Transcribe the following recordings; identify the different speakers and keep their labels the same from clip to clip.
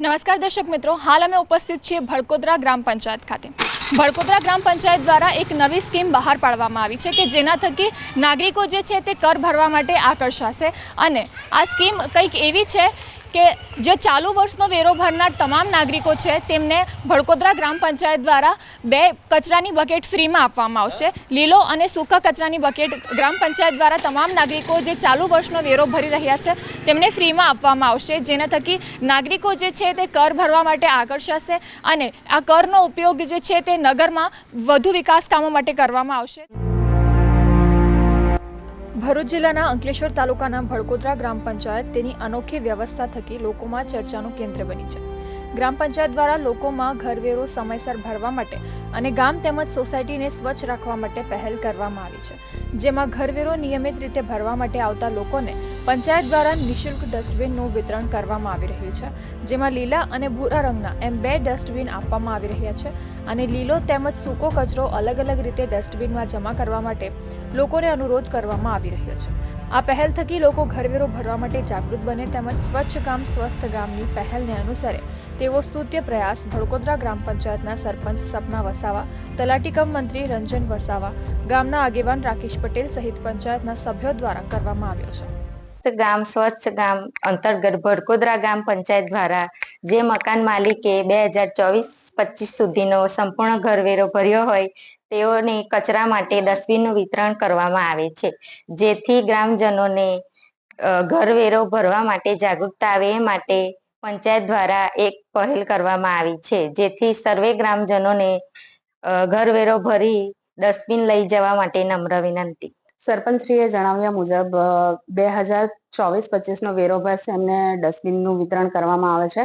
Speaker 1: નમસ્કાર દર્શક મિત્રો, હાલ અમે ઉપસ્થિત છીએ ભડકોદરા ગ્રામ પંચાયત ખાતે. ભડકોદરા ગ્રામ પંચાયત દ્વારા એક નવી સ્કીમ બહાર પાડવામાં આવી છે કે જેના થકી નાગરિકો જે છે તે કર ભરવા માટે આકર્ષાશે. અને આ સ્કીમ કંઈક એવી છે કે જે ચાલુ વર્ષનો વેરો ભરનાર તમામ નાગરિકો છે, તેમને ભડકોદરા ગ્રામ પંચાયત દ્વારા બે કચરાની બકેટ ફ્રીમાં આપવામાં આવશે. લીલો અને સૂકા કચરાની બકેટ ગ્રામ પંચાયત દ્વારા તમામ નાગરિકો જે ચાલુ વર્ષનો વેરો ભરી રહ્યા છે, તેમને ફ્રીમાં આપવામાં આવશે. જેના થકી નાગરિકો જે છે તે કર ભરવા માટે આકર્ષાશે અને આ કરનો ઉપયોગ જે છે તે નગરમાં વધુ વિકાસ કામો માટે કરવામાં આવશે. ભરૂચ જિલ્લાના અંકલેશ્વર તાલુકાના ભડકોદરા ગ્રામ પંચાયત તેની અનોખી વ્યવસ્થા થકી લોકોમાં ચર્ચાનું કેન્દ્ર બની છે. ગ્રામ પંચાયત દ્વારા લોકોમાં ઘરવેરો સમયસર ભરવા માટે અને ગામ તેમજ સોસાયટીને સ્વચ્છ રાખવા માટે પહેલ કરવામાં આવી છે. જેમાં ઘરવેરો નિયમિત રીતે ભરવા માટે આવતા લોકોને પંચાયત દ્વારા નિઃશુલ્ક ડસ્ટબિનનું વિતરણ કરવામાં આવી રહ્યું છે. જેમાં લીલા અને ભૂરા રંગના એમ બે ડસ્ટબિન આપવામાં આવી રહ્યા છે અને લીલો તેમજ સૂકો કચરો અલગ અલગ રીતે ડસ્ટબિનમાં જમા કરવા માટે લોકોને અનુરોધ કરવામાં આવી રહ્યો છે. આ પહેલ થકી લોકો ઘરવેરો ભરવા માટે જાગૃત બને તેમજ સ્વચ્છ ગામ, સ્વસ્થ ગામની પહેલને અનુસરે તેવો સ્તુત્ય પ્રયાસ ભડકોદરા ગ્રામ પંચાયતના સરપંચ સપના વસાવા. તલાટીકમ મંત્રી રંજન વસાવા. ગામના આગેવાન રાકેશ પટેલ સહિત પંચાયતના સભ્યો દ્વારા કરવામાં આવ્યો છે.
Speaker 2: ગામ, સ્વચ્છ ગામ અંતર્ગત ભરકોદરા ગામ પંચાયત દ્વારા જે મકાન માલિકે બે હજાર ચોવીસ પચીસ સુધીનો સંપૂર્ણ ઘરવેરો ભર્યો હોય, તેઓને કચરા માટે ડસ્ટબિનનું વિતરણ કરવામાં આવે છે. જેથી ગ્રામજનોને ઘરવેરો ભરવા માટે જાગૃતતા આવે એ માટે પંચાયત દ્વારા એક પહેલ કરવામાં આવી છે. જેથી સર્વે ગ્રામજનોને ઘરવેરો ભરી ડસ્ટબિન લઈ જવા માટે નમ્ર વિનંતી.
Speaker 3: સરપંચશ્રીએ જણાવ્યા મુજબ બે હજાર ચોવીસ પચીસનો વેરો ભરશે, એમને ડસ્ટબિનનું વિતરણ કરવામાં આવે છે.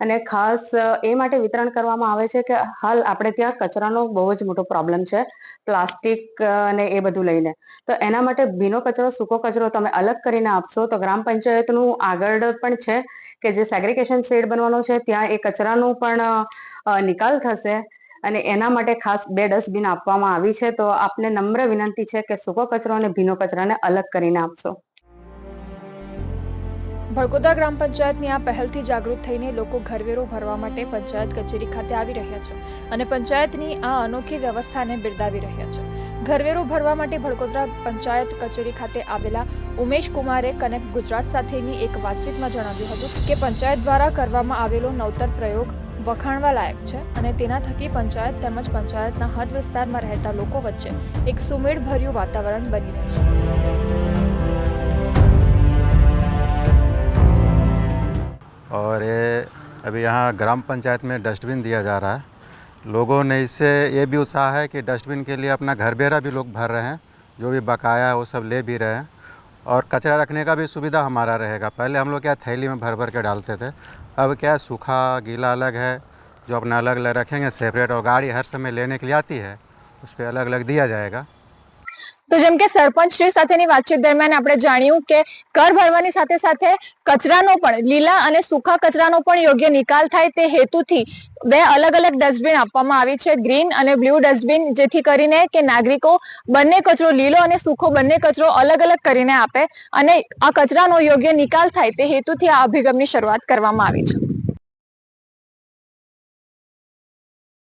Speaker 3: અને ખાસ એ માટે વિતરણ કરવામાં આવે છે કે હાલ આપણે ત્યાં કચરાનો બહુ જ મોટો પ્રોબ્લેમ છે, પ્લાસ્ટિક અને એ બધું લઈને. તો એના માટે ભીનો કચરો, સૂકો કચરો તમે અલગ કરીને આપશો તો ગ્રામ પંચાયતનું આગળ પણ છે કે જે સેગ્રિગેશન શેડ બનવાનો છે, ત્યાં એ કચરાનું પણ નિકાલ થશે. અને એના માટે ખાસ બે ડસ્ટબિન આપવામાં આવી છે, તો આપને નમ્ર વિનંતી છે કે સૂકો કચરો અને ભીનો કચરાને અલગ કરીને આપશો.
Speaker 1: ભડકોદા ગ્રામ પંચાયતની આ પહેલથી જાગૃત થઈને લોકો ઘરવેરો ભરવા માટે પંચાયત કચેરી ખાતે આવી રહ્યા છે અને પંચાયતની આ અનોખી વ્યવસ્થાને બિરદાવી રહ્યા છે. ઘરવેરો ભરવા માટે ભડકોદરા પંચાયત કચેરી ખાતે આવેલા ઉમેશ કુમારે કનેક્ટ ગુજરાત સાથેની એક વાતચીતમાં જણાવ્યું હતું કે પંચાયત દ્વારા કરવામાં આવેલો નવતર પ્રયોગ વખાણવા લાયક છે અને તેના થકી પંચાયત તેમજ પંચાયતના હદ વિસ્તારમાં રહેતા લોકો વચ્ચે એક સુમેળભર્યું વાતાવરણ બની રહેશે
Speaker 4: और ये अभी यहाँ ग्राम पंचायत में डस्टबिन दिया जा रहा है लोगों ने इससे ये भी उत्साह है कि डस्टबिन के लिए अपना घर बेरा भी लोग भर रहे हैं जो भी बकाया है वो सब ले भी रहे हैं और कचरा रखने का भी सुविधा हमारा रहेगा। पहले हम लोग क्या थैली में भर भर के डालते थे। अब क्या सूखा, गीला अलग है, जो अपना अलग अलग रखेंगे, सेपरेट और गाड़ी हर समय लेने के लिए आती है, उस पर अलग अलग दिया जाएगा।
Speaker 1: તો જેમ કે સરપંચ શ્રી સાથેની વાતચીત દરમિયાન આપણે જાણ્યું કે કર ભરવાની સાથે સાથે કચરાનો પણ, લીલા અને સૂકા કચરાનો પણ યોગ્ય નિકાલ થાય તે હેતુથી બે અલગ અલગ ડસ્ટબિન આપવામાં આવી છે. ગ્રીન અને બ્લુ ડસ્ટબિન, જેથી કરીને કે નાગરિકો બંને કચરો, લીલો અને સૂકો બંને કચરો અલગ અલગ કરીને આપે અને આ કચરાનો યોગ્ય નિકાલ થાય તે હેતુથી આ અભિગમની શરૂઆત કરવામાં આવી છે.